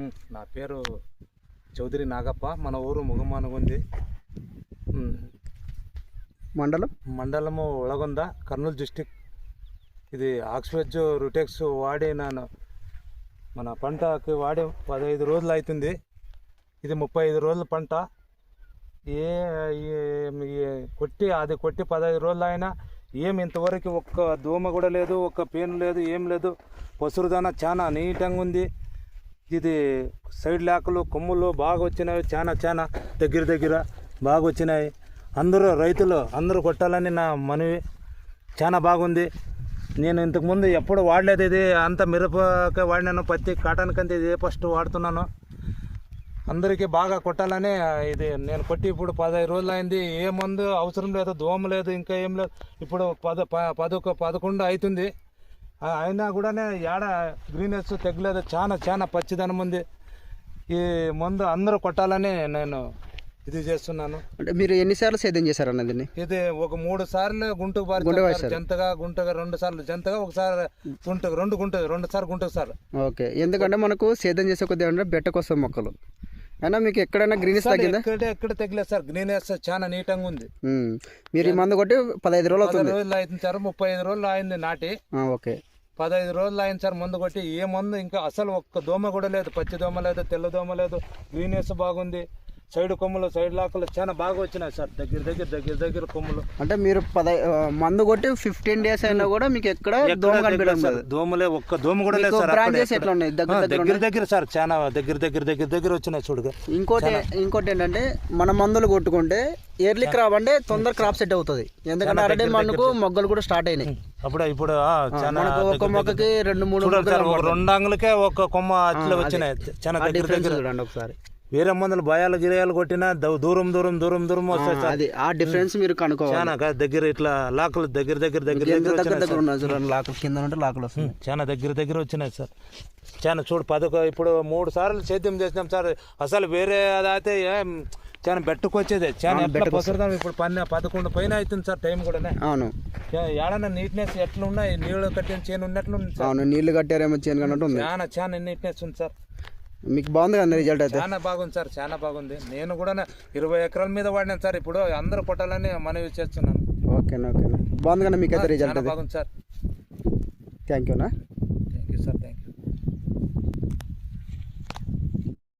నా పేరు చౌదరి నాగప్ప. మన ఊరు ముగమానగుంది. మండలం? మండలము ఒಳగొంద కర్నూలు డిస్టిక్. ఇది ఆక్స్ఫెజ్ రుటెక్స్ వాడి నేను. మన పంటకి వాడి పదహైదు రోజులు అవుతుంది ఇది ముప్పై ఐదు రోజుల పంట. ఏ- కొట్టి అది కొట్టి పదహైదు రోజులు అయినా ఏం ఇంతవరకు ఒక్క దోమ కూడా లేదు ఒక్క పేను లేదు ఏం లేదు. పసురుదాన చాలా నీట్గా ఉంది ఇది సైడ్ లేకలు కొమ్ములు బాగా వచ్చినాయి చాలా చాలా దగ్గర దగ్గర బాగా వచ్చినాయి అందరూ రైతులు అందరూ కొట్టాలని నా మనవి. చాలా బాగుంది. నేను ఇంతకుముందు ఎప్పుడు వాడలేదు ఇది. అంత మిరపక వాడినాను పత్తి కాటన్ ఇది ఫస్ట్ వాడుతున్నాను. అందరికీ బాగా కొట్టాలని ఇది నేను కొట్టి ఇప్పుడు పదహైదు రోజులు అయింది ఏ మందు అవసరం లేదు దోమ లేదు ఇంకా ఏం లేదు. ఇప్పుడు పద ప- పదకొ పదకొండు అవుతుంది. అయినా కూడా ఏడ గ్రీనెస్ తెగలేదు చాలా చాలా పచ్చిదనం ఉంది. ఈ మందు అందరూ కొట్టాలని నేను ఇది చేస్తున్నాను. అంటే మీరు ఎన్నిసార్లు సేద్యం చేశారు అన్నది ఇది ఒక మూడు సార్లు గుంటుకు బారి. జంతగా గుంటగా రెండు సార్లు జంతగా ఒకసారి గుంటకు రెండు గుంట రెండు సార్లు గుంటకు సార్ ఓకే. ఎందుకంటే మనకు సేద్యం చేసే కొద్దిగా అంటే బెట్టకు వస్తాయి మొక్కలు. అయినా మీకు ఎక్కడైనా గ్రీనెస్ తగ్గిందా? ఎక్కడ ఎక్కడ తగ్గలేదు సార్. గ్రీనెస్ చాలా నీట్గా ఉంది. మీరు ఈ మందు కొట్టి పదహైదు రోజులు పది అవుతుంది రోజులు అయింది సార్ ముప్పై ఐదు రోజులు అయింది నాటి. ఓకే. పదహైదు రోజులు అయింది సార్ మందు కొట్టి ఏ మందు ఇంకా అసలు ఒక్క దోమ కూడా లేదు. పచ్చి దోమ లేదు తెల్ల దోమ లేదు. గ్రీనెస్ బాగుంది. సైడ్ కొమ్ములు సైడ్ లాకలు చాలా బాగా వచ్చినాయి సార్. దగ్గర దగ్గర దగ్గర దగ్గర కొమ్ములు. అంటే మీరు పద మందు కొట్టి ఫిఫ్టీన్ డేస్ అయినా కూడా మీకు ఎక్కడ దోమ దోమలే ఒక్క దోమ కూడా లేదు సార్ బ్రాంచెస్ ఎట్లా ఉన్నాయి? దగ్గర దగ్గర సార్ చాలా దగ్గర దగ్గర దగ్గర దగ్గర వచ్చినాయి చూడుగా ఇంకోటి ఇంకోటి ఏంటంటే మన మందులు కొట్టుకుంటే ఎర్లీ క్రాప్ అంటే తొందర క్రాప్ సెట్ అవుతుంది. ఎందుకంటే ఆల్రెడీ మనకు మొగ్గలు కూడా స్టార్ట్ అయినాయి. అప్పుడు ఇప్పుడు మొక్కకి రెండు మూడు రెండు అంగులకే ఒక కొమ్మ అట్లా వచ్చినాయి. చాలా దగ్గర దగ్గర చూడండి ఒకసారి. వేరే మందులు భయాలు గిరయాలు కొట్టినా దూరం దూరం దూరం దూరం వస్తాయి అది ఆ డిఫరెన్స్ మీరు కనుక్కోవాలి. చాలా దగ్గర ఇట్లా లాకులు దగ్గర దగ్గర దగ్గర దగ్గర దగ్గర ఉన్నాయి చూడండి లాకులు కింద ఉంటే లాకులు వస్తుంది చాలా దగ్గర దగ్గర వచ్చినాయి సార్. చాలా చూడు పదకొ ఇప్పుడు మూడు సార్లు సేద్యం చేసినాం సార్. అసలు వేరే అయితే ఏం చాలా బెట్టుకొచ్చేది చాలా ఎట్లా పసరుదాం? ఇప్పుడు పన్నె పదకొండు పైన అవుతుంది సార్ టైం కూడా అవును. ఏడన్నా నీట్నెస్ ఎట్లా ఉన్నాయి నీళ్ళు కట్టిన చేను ఉన్నట్లు ఉంది సార్. అవును నీళ్ళు కట్టారేమో చేయను కన్నట్టు ఉంది. చాలా చాలా నీట్నెస్ ఉంది సార్. మీకు బాగుంది కదా రిజల్ట్ అయితే? చాలా బాగుంది సార్ చాలా బాగుంది. నేను కూడా ఇరవై ఎకరాల మీద వాడినాను సార్. ఇప్పుడు అందరూ కొట్టాలని మనవి చేస్తున్నాను. ఓకేనా ఓకేనా బాగుంది కదా మీకైతే రిజల్ట్ అయితే? బాగుంది sir. Thank యూనా thank you sir thank you.